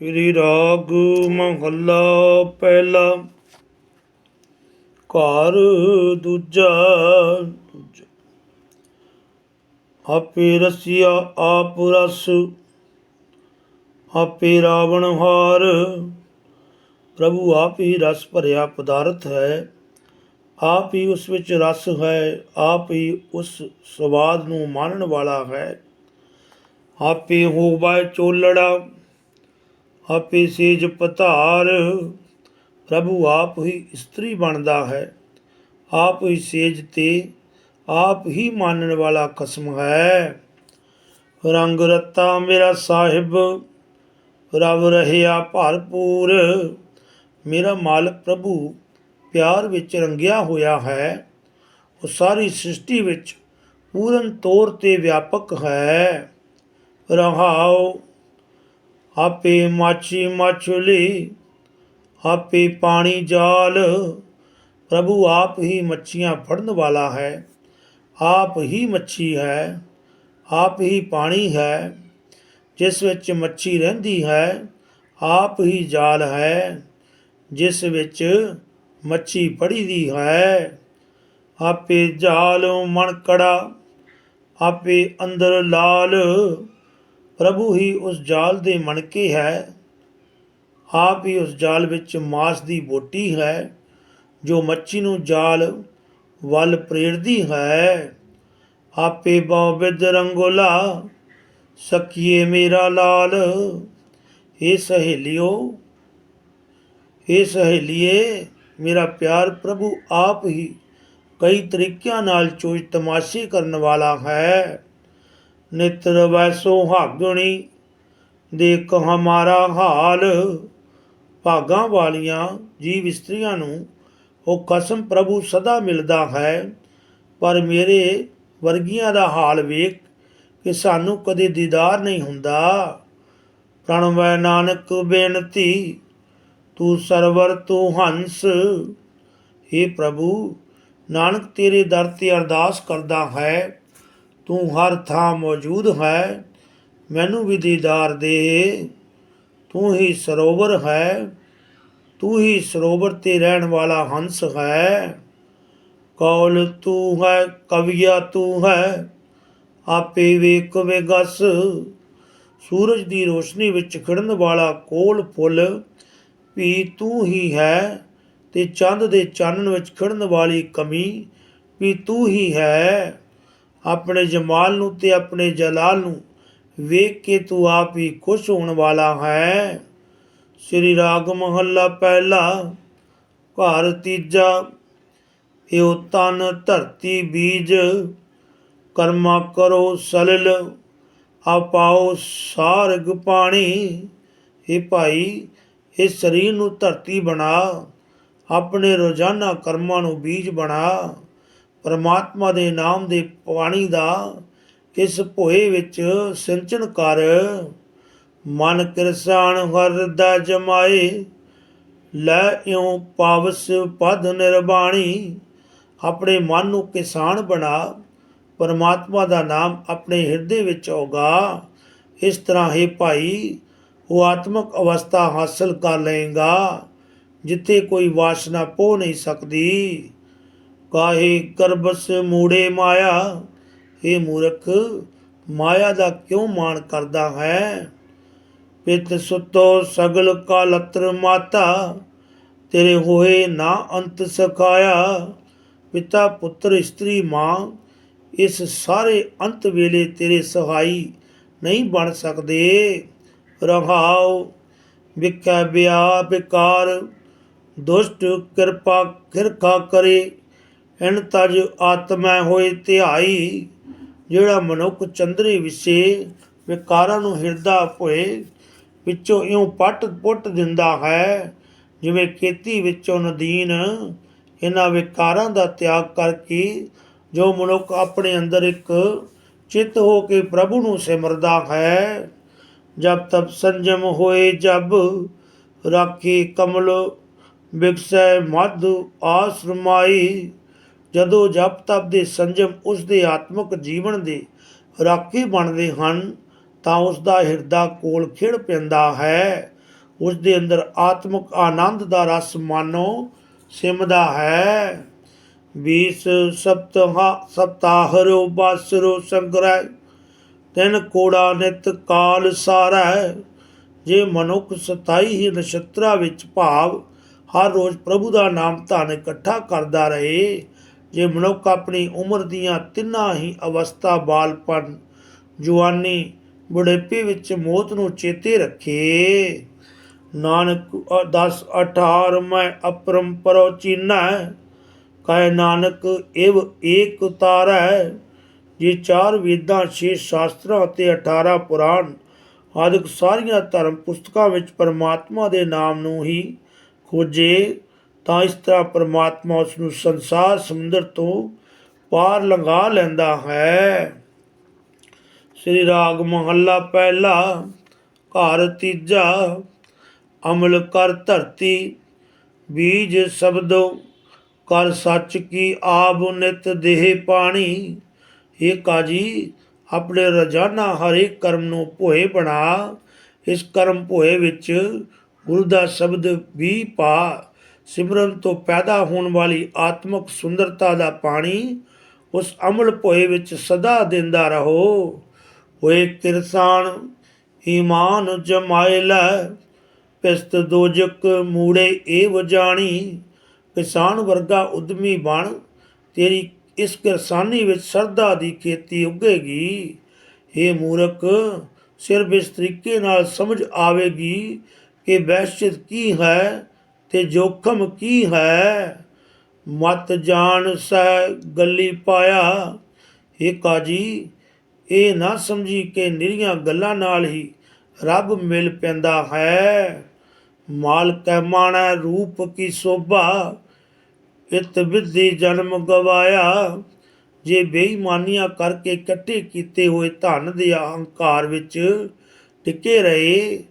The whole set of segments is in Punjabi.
ਸ੍ਰੀ ਰਾਗ ਮਹੱਲਾ ਪਹਿਲਾ। ਘਰ ਦੂਜਾ ਆਪੇ ਰਸੀਆ ਆਪ ਰਸ, ਆਪੇ ਰਾਵਣ ਹਾਰ। ਪ੍ਰਭੂ ਆਪ ਹੀ ਰਸ ਭਰਿਆ ਪਦਾਰਥ ਹੈ, ਆਪ ਹੀ ਉਸ ਵਿੱਚ ਰਸ ਹੈ, ਆਪ ਹੀ ਉਸ ਸਵਾਦ ਨੂੰ ਮਾਣਨ ਵਾਲਾ ਹੈ। ਆਪੇ ਹੋਵੇ ਚੋਲੜਾ ਆਪੇ ਸੇਜ ਪਧਾਰ। ਪ੍ਰਭੂ ਆਪ ਹੀ ਇਸਤਰੀ ਬਣਦਾ ਹੈ। ਆਪ ਹੀ ਸੇਜ ਤੇ ਆਪ ਹੀ ਮਾਨਣ ਵਾਲਾ ਕਸਮ ਹੈ। ਰੰਗ ਰਤਾ ਮੇਰਾ ਸਾਹਿਬ, ਰਵ ਰਹਿਆ ਭਰਪੂਰ। ਮੇਰਾ ਮਾਲਕ ਪ੍ਰਭੂ ਪਿਆਰ ਵਿੱਚ ਰੰਗਿਆ ਹੋਇਆ ਹੈ। ਉਹ ਸਾਰੀ ਸ੍ਰਿਸ਼ਟੀ ਵਿੱਚ ਪੂਰਨ ਤੌਰ ਤੇ ਵਿਆਪਕ ਹੈ। ਰਹਾਓ ਆਪੇ ਮਾਛੀ ਮਛਲੀ ਆਪੇ ਪਾਣੀ ਜਾਲ। ਪ੍ਰਭੂ ਆਪ ਹੀ ਮੱਛੀਆਂ ਫੜਨ ਵਾਲਾ ਹੈ, ਆਪ ਹੀ ਮੱਛੀ ਹੈ, ਆਪ ਹੀ ਪਾਣੀ ਹੈ, ਜਿਸ ਵਿੱਚ ਮੱਛੀ ਰਹਿੰਦੀ ਹੈ, ਆਪ ਹੀ ਜਾਲ ਹੈ, ਜਿਸ ਵਿੱਚ ਮੱਛੀ ਫੜੀ ਦੀ ਹੈ। ਆਪੇ ਜਾਲ ਮਣਕੜਾ, ਆਪੇ ਅੰਦਰ ਲਾਲ। ਪ੍ਰਭੂ ਹੀ ਉਸ ਜਾਲ ਦੇ ਮਣਕੇ ਹੈ। ਆਪ ਹੀ ਉਸ ਜਾਲ ਵਿੱਚ ਮਾਸ ਦੀ ਬੋਟੀ ਹੈ, ਜੋ ਮੱਛੀ ਨੂੰ ਜਾਲ ਵੱਲ ਪ੍ਰੇਰਦੀ ਹੈ। ਆਪੇ ਬਉ ਰੰਗੋਲਾ ਸਕੀਏ ਮੇਰਾ ਲਾਲ। ਇਹ ਸਹੇਲਿਓ ਇਹ ਸਹੇਲੀਏ, ਮੇਰਾ ਪਿਆਰ ਪ੍ਰਭੂ ਆਪ ਹੀ ਕਈ ਤਰੀਕਿਆਂ ਨਾਲ ਚੋਜ ਤਮਾਸ਼ੇ ਕਰਨ ਵਾਲਾ ਹੈ। ਨਿਤਰ ਵੈਸੋ ਹਾਗਣੀ, ਦੇਖ ਹਮਾਰਾ ਹਾਲ। ਭਾਗਾਂ ਵਾਲੀਆਂ ਜੀਵ ਇਸਤਰੀਆਂ ਨੂੰ ਉਹ ਕਸਮ ਪ੍ਰਭੂ ਸਦਾ ਮਿਲਦਾ ਹੈ। ਪਰ ਮੇਰੇ ਵਰਗੀਆਂ ਦਾ ਹਾਲ ਵੇਖ ਕਿ ਸਾਨੂੰ ਕਦੇ ਦੀਦਾਰ ਨਹੀਂ ਹੁੰਦਾ। ਪ੍ਰਣਵੈ ਨਾਨਕ ਬੇਨਤੀ, ਤੂੰ ਸਰਵਰ, ਤੂੰ ਹੰਸ। हे ਪ੍ਰਭੂ, ਨਾਨਕ ਤੇਰੇ ਦਰ ਤੇ ਅਰਦਾਸ ਕਰਦਾ ਹੈ। ਤੂੰ ਹਰ ਥਾਂ ਮੌਜੂਦ ਹੈ, ਮੈਨੂੰ ਵੀ ਦੀਦਾਰ ਦੇ। ਤੂੰ ਹੀ ਸਰੋਵਰ ਹੈ, ਤੂੰ ਹੀ ਸਰੋਵਰ ਤੇ ਰਹਿਣ ਵਾਲਾ ਹੰਸ ਹੈ। ਕੌਲ ਤੂੰ ਹੈ, ਕਵੀਆ ਤੂੰ ਹੈ, ਆਪੇ ਵੇਖ ਵੇਗਸ ਸੂਰਜ ਦੀ ਰੋਸ਼ਨੀ ਵਿੱਚ ਖਿੜਨ ਵਾਲਾ ਕੋਲ ਫੁੱਲ ਵੀ ਤੂੰ ਹੀ ਹੈ ਤੇ ਚੰਦ ਦੇ ਚਾਨਣ ਵਿੱਚ ਖਿੜਨ ਵਾਲੀ ਕਮੀ ਵੀ ਤੂੰ ਹੀ ਹੈ। ਆਪਣੇ ਜਮਾਲ ਨੂੰ ਤੇ ਆਪਣੇ ਜਲਾਲ ਨੂੰ ਵੇਖ ਕੇ ਤੂੰ ਆਪ ਹੀ ਖੁਸ਼ ਹੋਣ ਵਾਲਾ ਹੈ। ਸ੍ਰੀ ਰਾਗ ਮਹੱਲਾ ਪਹਿਲਾ, ਘਰ ਤੀਜਾ ਏਉ ਤਨ ਧਰਤੀ ਬੀਜ, ਕਰਮਾ ਕਰੋ ਸਲਲ, ਆਪਾਓ ਸਾਰਗ ਪਾਣੀ। ਇਹ ਭਾਈ ਇਹ ਸਰੀਰ ਨੂੰ ਧਰਤੀ ਬਣਾ, ਆਪਣੇ ਰੋਜ਼ਾਨਾ ਕਰਮਾਂ ਨੂੰ ਬੀਜ ਬਣਾ। ਪਰਮਾਤਮਾ ਦੇ ਨਾਮ ਦੇ ਪਾਣੀ ਦਾ ਇਸ ਭੋਏ ਵਿੱਚ ਸਿੰਚਨ ਕਰ, ਮਨ ਕਿਰਸਾਨ ਹਰਦਾ ਜਮਾਏ, ਲੈ ਇਉ ਪਾਵਸ ਪਦ ਨਿਰਬਾਣੀ, ਆਪਣੇ ਮਨ ਨੂੰ ਕਿਸਾਨ ਬਣਾ, ਪਰਮਾਤਮਾ ਦਾ ਨਾਮ ਆਪਣੇ ਹਿਰਦੇ ਵਿੱਚ ਹੋਗਾ ਇਸ ਤਰ੍ਹਾਂ ਹੈ ਭਾਈ, ਉਹ ਆਤਮਿਕ ਅਵਸਥਾ ਹਾਸਲ ਕਰ ਲਏਗਾ, ਜਿੱਥੇ ਕੋਈ ਵਾਸਨਾ ਪੋ ਨਹੀਂ ਸਕਦੀ। ਕਾਹੇ ਕਰਬਸ ਮੂੜੇ ਮਾਇਆ? ਇਹ ਮੂਰਖ, ਮਾਇਆ ਦਾ ਕਿਉਂ ਮਾਣ ਕਰਦਾ ਹੈ? ਪਿਤ ਸੁਤੋ ਸਗਲ ਕਾਲਤਰ ਮਾਤਾ, ਤੇਰੇ ਹੋਏ ਨਾ ਅੰਤ ਸਖਾਇਆ। ਪਿਤਾ ਪੁੱਤਰ ਇਸਤਰੀ ਮਾਂ, ਇਸ ਸਾਰੇ ਅੰਤ ਵੇਲੇ ਤੇਰੇ ਸਹਾਈ ਨਹੀਂ ਬਣ ਸਕਦੇ। ਰਹਾਉ ਵਿਖਿਆ ਬਿਆ ਬਿਕਾਰ ਦੁਸ਼ਟ ਕਿਰਪਾ ਕਿਰਖਾ ਕਰੇ। ਇਨ ਤਜ ਆਤਮੈ ਹੋਏ ਧਿਆਈ, ਜਿਹੜਾ ਮਨੁੱਖ ਚੰਦਰੇ ਵਿਸੇ ਵਿਕਾਰਾਂ ਨੂੰ ਹਿਰਦਾ ਭੋਏ, ਵਿੱਚੋਂ ਇਉਂ ਪੱਟ ਪੁੱਟ ਦਿੰਦਾ ਹੈ, ਜਿਵੇਂ ਖੇਤੀ ਵਿੱਚੋਂ ਨਦੀਨ, ਇਹਨਾਂ ਵਿਕਾਰਾਂ ਦਾ ਤਿਆਗ ਕਰਕੇ ਜੋ ਮਨੁੱਖ ਆਪਣੇ ਅੰਦਰ ਇੱਕ ਚਿੱਤ ਹੋ ਕੇ ਪ੍ਰਭੂ ਨੂੰ ਸਿਮਰਦਾ ਹੈ। ਜਬ ਤਬ ਸੰਜਮ ਹੋਏ ਜਬ, ਰਾਖੀ ਕਮਲ ਵਿਕਸੈ ਮਧ ਆਸਰਮਾਈ ਜਦੋਂ ਜਪ ਤਪ ਦੇ ਸੰਜਮ ਉਸ ਦੇ ਆਤਮਿਕ ਜੀਵਨ ਦੇ ਰਾਖੀ ਬਣਦੇ ਹਨ, ਤਾਂ ਉਸ ਦਾ ਹਿਰਦਾ ਕੋਲ ਖਿੜ ਪੈਂਦਾ ਹੈ। ਉਸ ਦੇ ਅੰਦਰ ਆਤਮਿਕ ਆਨੰਦ ਦਾ ਰਸ ਮਾਨੋ ਸਿਮਦਾ ਹੈ। ਵੀਸ ਸਪਤਹਾ ਸਪਤਾਹਰੋ ਬਾਸਰੋ ਸੰਗ੍ਰਹਿ, ਤਿਨ ਕੋੜਾ ਨਿਤ ਕਾਲ ਸਾਰਾ। ਜੇ ਮਨੁੱਖ ਸਤਾਈ ਹੀ ਨਛਤਰਾ ਵਿੱਚ ਭਾਵ, ਹਰ ਰੋਜ਼ ਪ੍ਰਭੂ ਦਾ ਨਾਮ ਧਨ ਇਕੱਠਾ ਕਰਦਾ ਰਹੇ ਜੇ ਮਨੁੱਖ ਆਪਣੀ ਉਮਰ ਦੀਆਂ ਤਿੰਨਾਂ ਹੀ ਅਵਸਥਾ ਬਾਲਪਨ ਜਵਾਨੀ ਬੁਢੇਪੇ ਵਿੱਚ ਮੌਤ ਨੂੰ ਚੇਤੇ ਰੱਖੇ। ਨਾਨਕ 10 18 ਮੈਂ ਅਪਰੰਪਰੋ ਚੀਨਾ, ਕਹੇ ਨਾਨਕ ਇਵ ਏਕ ਉਤਾਰੈ ਜੇ ਚਾਰ ਵੇਦਾਂ, ਛੇ ਸ਼ਾਸਤਰਾਂ ਅਤੇ 18 ਪੁਰਾਣ, ਆਦਿਕ ਸਾਰੀਆਂ ਧਰਮ ਪੁਸਤਕਾਂ ਵਿੱਚ ਪਰਮਾਤਮਾ ਦੇ ਨਾਮ ਨੂੰ ਹੀ ਖੋਜੇ। ਤਾਂ ਇਸ ਤਰ੍ਹਾਂ ਪਰਮਾਤਮਾ ਉਸ ਨੂੰ ਸੰਸਾਰ ਸਮੁੰਦਰ ਤੋਂ ਪਾਰ ਲੰਘਾ ਲੈਂਦਾ ਹੈ। ਸ੍ਰੀ ਰਾਗ ਮਹੱਲਾ ਪਹਿਲਾ, ਘਰ ਤੀਜਾ, ਅਮਲ ਕਰ ਧਰਤੀ, ਬੀਜ ਸ਼ਬਦੋ, ਕਰ ਸੱਚ ਕੀ ਆਬ ਨਿਤ ਦੇਹ ਪਾਣੀ। ਇਹ ਕਾਜੀ, ਆਪਣੇ ਰੋਜ਼ਾਨਾ ਹਰੇਕ ਕਰਮ ਨੂੰ ਭੋਏ ਬਣਾ। ਇਸ ਕਰਮ ਭੋਏ ਵਿੱਚ ਗੁਰੂ ਦਾ ਸ਼ਬਦ ਵੀ ਪਾ। ਸਿਮਰਨ ਤੋਂ ਪੈਦਾ ਹੋਣ ਵਾਲੀ ਆਤਮਿਕ ਸੁੰਦਰਤਾ ਦਾ ਪਾਣੀ ਉਸ ਅਮਲ ਭੋਏ ਵਿੱਚ ਸਦਾ ਦਿੰਦਾ ਰਹੋ। ਹੋਏ ਕਿਰਸਾਨ, ਈਮਾਨ ਜਮਾਏ ਲੈ, ਪਿਸਤ ਦੋਜਕ ਮੂੜੇ ਏਵ ਜਾਣੀ, ਕਿਸਾਨ ਵਰਗਾ ਉਦਮੀ ਬਣ, ਤੇਰੀ ਇਸ ਕਿਰਸਾਨੀ ਵਿੱਚ ਸਰਦਾ ਦੀ ਖੇਤੀ ਉੱਗੇਗੀ। ਇਹ ਮੂਰਖ, ਸਿਰਫ ਇਸ ਤਰੀਕੇ ਨਾਲ ਸਮਝ ਆਵੇਗੀ ਕਿ ਵਹਿਸ਼ਤ ਕੀ ਹੈ ਤੇ ਜੋਖਮ ਕੀ ਹੈ? ਮਤ ਜਾਣ ਸਹਿ ਗੱਲੀ ਪਾਇਆ। ਹੇ ਕਾਜੀ, ਇਹ ਨਾ ਸਮਝੀ ਕਿ ਨਿਰੀਆਂ ਗੱਲਾਂ ਨਾਲ ਹੀ ਰੱਬ ਮਿਲ ਪੈਂਦਾ ਹੈ। ਮਾਲ ਕੈ ਰੂਪ ਕੀ ਸੋਭਾ? ਇਤ ਵਿਧੀ ਜਨਮ ਗਵਾਇਆ। ਜੇ ਬੇਈਮਾਨੀਆਂ ਕਰਕੇ ਇਕੱਠੇ ਕੀਤੇ ਹੋਏ ਧਨ ਦੇ ਅਹੰਕਾਰ ਵਿੱਚ ਟਿਕੇ ਰਹੇ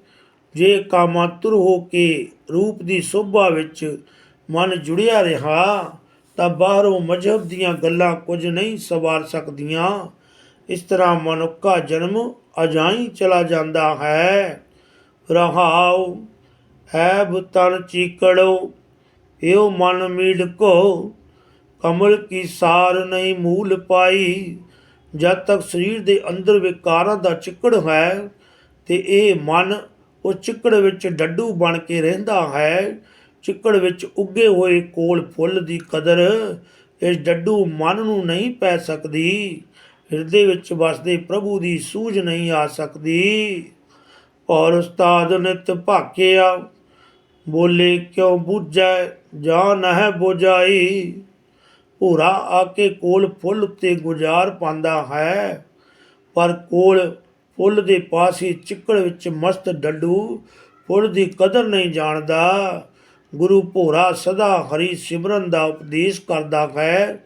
ਜੇ ਕਾਮਾਤੁਰ ਹੋ ਕੇ ਰੂਪ ਦੀ ਸੋਭਾ ਵਿੱਚ ਮਨ ਜੁੜਿਆ ਰਿਹਾ, ਤਾਂ ਬਾਹਰੋਂ ਮਜਹਬ ਦੀਆਂ ਗੱਲਾਂ ਕੁਝ ਨਹੀਂ ਸਵਾਰ ਸਕਦੀਆਂ। ਇਸ ਤਰ੍ਹਾਂ ਮਨੁੱਖਾ ਜਨਮ ਅਜਾਈ ਚਲਾ ਜਾਂਦਾ ਹੈ। ਰਹਾਉ ਐਬ ਤਨ ਚੀਕੜੋ ਏਉ ਮਨ ਮੀੜ ਕੋ, ਕਮਲ ਕੀ ਸਾਰ ਨਹੀਂ ਮੂਲ ਪਾਈ। ਜਦ ਤੱਕ ਸਰੀਰ ਦੇ ਅੰਦਰ ਵਿਕਾਰਾਂ ਦਾ ਚਿੱਕੜ ਹੈ, ਤੇ ਇਹ ਮਨ ਉਹ ਚਿੱਕੜ ਵਿੱਚ ਡੱਡੂ ਬਣ ਕੇ ਰਹਿੰਦਾ ਹੈ। ਚਿੱਕੜ ਵਿੱਚ ਉੱਗੇ ਹੋਏ ਕੋਲ ਫੁੱਲ ਦੀ ਕਦਰ ਇਸ ਡੱਡੂ ਮਨ ਨੂੰ ਨਹੀਂ ਪੈ ਸਕਦੀ। ਹਿਰਦੇ ਵਿੱਚ ਵਸਦੇ ਪ੍ਰਭੂ ਦੀ ਸੂਝ ਨਹੀਂ ਆ ਸਕਦੀ। ਔਰ ਉਸਤਾਦ ਨਿਤ ਭਾਕਿਆ, ਬੋਲੇ ਕਿਉ ਬੁਝੈ ਜਾਂ ਨਹਿ ਬੁਝਾਈ। ਭੂਰਾ ਆ ਕੇ ਕੋਲ ਫੁੱਲ ਉੱਤੇ ਗੁਜ਼ਾਰ ਪਾਉਂਦਾ ਹੈ, ਪਰ ਕੋਲ ਫੁੱਲ ਦੇ ਪਾਸ ਹੀ ਚਿੱਕੜ ਵਿੱਚ ਮਸਤ ਡੱਡੂ, ਫੁੱਲ ਦੀ ਕਦਰ ਨਹੀਂ ਜਾਣਦਾ। ਗੁਰੂ ਭੋਰਾ ਸਦਾ ਹਰੀ ਸਿਮਰਨ ਦਾ ਉਪਦੇਸ਼ ਕਰਦਾ ਹੈ,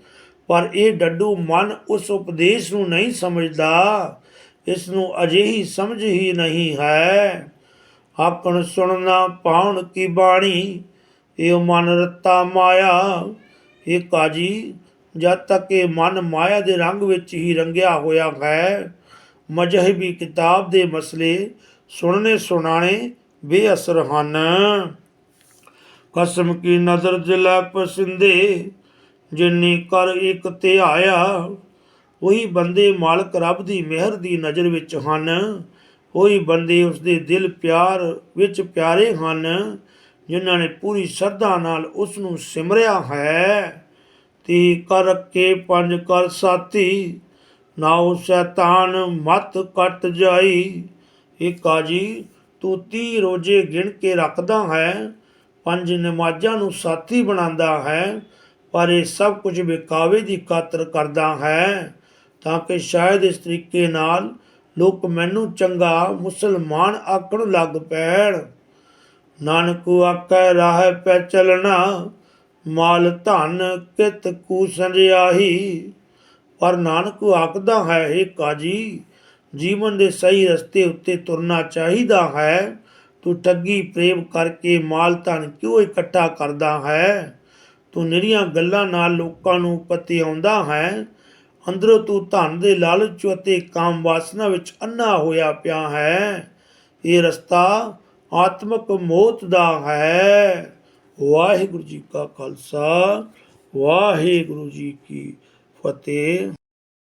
ਪਰ ਇਹ ਡੱਡੂ ਮਨ ਉਸ ਉਪਦੇਸ਼ ਨੂੰ ਨਹੀਂ ਸਮਝਦਾ। ਇਸ ਨੂੰ ਅਜਿਹੀ ਸਮਝ ਹੀ ਨਹੀਂ ਹੈ। ਆਕਣ ਸੁਣਨਾ ਪਾਉਣ ਕੀ ਬਾਣੀ? ਇਹ ਮਨ ਰਤਾ ਮਾਇਆ। ਇਹ ਕਾਜੀ, ਜਦ ਤੱਕ ਇਹ ਮਨ ਮਾਇਆ ਦੇ ਰੰਗ ਵਿੱਚ ਹੀ ਰੰਗਿਆ ਹੋਇਆ ਹੈ ਮਜਹਬੀ ਕਿਤਾਬ ਦੇ ਮਸਲੇ ਸੁਣਨੇ ਸੁਣਾਣੇ ਬੇਅਸਰ ਹਨ। ਕਸਮ ਕੀ ਨਜ਼ਰ ਦਿਲਾ ਪਸੰਦੇ, ਜਿਨੀ ਕਰ ਇੱਕ ਧਿਆਇਆ ਉਹੀ ਬੰਦੇ ਮਾਲਕ ਰੱਬ ਦੀ ਮਿਹਰ ਦੀ ਨਜ਼ਰ ਵਿੱਚ ਹਨ। ਉਹੀ ਬੰਦੇ ਉਸ ਦੇ ਦਿਲ ਪਿਆਰ ਵਿੱਚ ਪਿਆਰੇ ਹਨ, ਜਿਨ੍ਹਾਂ ਨੇ ਪੂਰੀ ਸ਼ਰਧਾ ਨਾਲ ਉਸ ਨੂੰ ਸਿਮਰਿਆ ਹੈ। ਤੇ ਕਰ ਕੇ ਪੰਜ ਕਰ ਸਾਥੀ ਨਾਉ ਸ਼ੈਤਾਨ ਮਤ ਕੱਟ ਜਾਈ। ਇਹ ਕਾਜੀ ਤੂੰ 30 ਰੋਜੇ ਗਿਣ ਕੇ ਰੱਖਦਾ ਹੈ, ਪੰਜ ਨਮਾਜ਼ਾਂ ਨੂੰ ਸਾਥੀ ਬਣਾਉਂਦਾ ਹੈ, ਪਰ ਇਹ ਸਭ ਕੁਝ ਵਿਕਾਵੇ ਦੀ ਖਾਤਰ ਕਰਦਾ ਹੈ, ਤਾਂ ਕਿ ਸ਼ਾਇਦ ਇਸ ਤਰੀਕੇ ਨਾਲ ਲੋਕ ਮੈਨੂੰ ਚੰਗਾ ਮੁਸਲਮਾਨ ਆਖਣ ਲੱਗ ਪੈਣ। ਨਾਨਕ ਆਖੈ, ਰਾਹ ਪੈ ਚਲਣਾ, ਮਾਲ ਧਨ ਕਿਤ ਕੂ ਸੰਜਿਆਹੀ ਪਰ ਨਾਨਕ ਆਖਦਾ ਹੈ ਇਹ ਕਾਜੀ, ਜੀਵਨ ਦੇ ਸਹੀ ਰਸਤੇ ਉੱਤੇ ਤੁਰਨਾ ਚਾਹੀਦਾ ਹੈ। ਤੂੰ ਠੱਗੀ ਪ੍ਰੇਮ ਕਰਕੇ ਮਾਲ ਧਨ ਕਿਉਂ ਇਕੱਠਾ ਕਰਦਾ ਹੈ? ਤੂੰ ਨਿਰੀਆਂ ਗੱਲਾਂ ਨਾਲ ਲੋਕਾਂ ਨੂੰ ਪਤੀ ਆਉਂਦਾ ਹੈ। ਅੰਦਰੋਂ ਤੂੰ ਧਨ ਦੇ ਲਾਲਚ ਅਤੇ ਕਾਮ ਵਾਸਨਾ ਵਿੱਚ ਅੰਨਾ ਹੋਇਆ ਪਿਆ ਹੈ। ਇਹ ਰਸਤਾ ਆਤਮਕ ਮੌਤ ਦਾ ਹੈ। ਵਾਹਿਗੁਰੂ ਜੀ ਕਾ ਖਾਲਸਾ, ਵਾਹਿਗੁਰੂ ਜੀ ਕੀ ਫਤਿਹ।